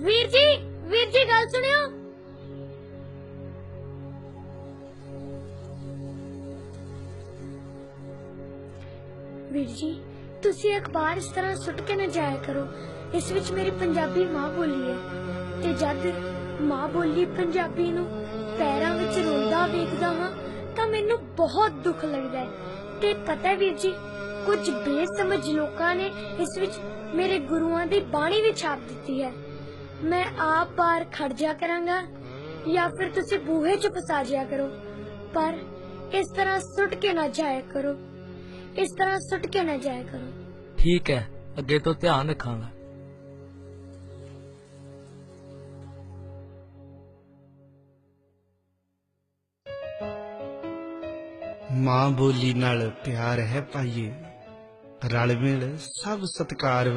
ਜੀ, ਵੀਰ ਜੀ ਗੱਲ ਸੁਣਿਓ। ਵੀਰ ਜੀ, ਤੁਸੀਂ ਅਖਬਾਰ ਇਸ ਤਰ੍ਹਾਂ ਸੁੱਟ ਕੇ ਨਾ ਜਾਇਆ ਕਰੋ। ਇਸ ਵਿੱਚ ਮੇਰੀ ਪੰਜਾਬੀ ਮਾਂ ਬੋਲੀ ਹੈ। ਤੇ ਜਦ ਮਾਂ ਬੋਲੀ ਪੰਜਾਬੀ ਨੂੰ ਪੈਰਾਂ ਵਿੱਚ ਰੋਂਦਾ ਵੇਖਦਾ ਹਾਂ, ਤਾਂ ਮੈਨੂੰ ਬਹੁਤ ਦੁੱਖ ਲੱਗਦਾ ਹੈ। ਤੇ ਪਤਾ ਵੀਰ ਜੀ, ਕੁਝ ਬੇਸਮਝ ਲੋਕਾਂ ਨੇ ਇਸ ਵਿੱਚ ਮੇਰੇ ਗੁਰੂਆਂ ਦੀ ਬਾਣੀ ਵੀ ਛਾਪ ਦਿੱਤੀ ਹੈ। ਮੈਂ ਆਪ ਬਾਹਰ ਖੜ ਜਾ ਕਰਾਂਗਾ ਜਾਂ ਫਿਰ ਤੁਸੀਂ ਬੂਹੇ 'ਚ ਫਸਾ ਜਿਆ ਕਰੋ। ਪਰ ਇਸ ਤਰ੍ਹਾਂ ਸੁੱਟ ਕੇ ਨਾ ਜਾਇਆ ਕਰੋ। ਇਸ ਤਰ੍ਹਾਂ ਸੁੱਟ ਕੇ ਨਾ ਜਾਇਆ ਕਰੋ। ਠੀਕ ਹੈ ਅੱਗੇ ਤੋਂ ਧਿਆਨ ਰੱਖਾਂਗਾ। ਮਾਂ ਬੋਲੀ ਨਾਲ ਪਿਆਰ ਹੈ ਭਾਈਏ। ਰਲ ਮਿਲ ਸਭ ਸਤਕਾਰ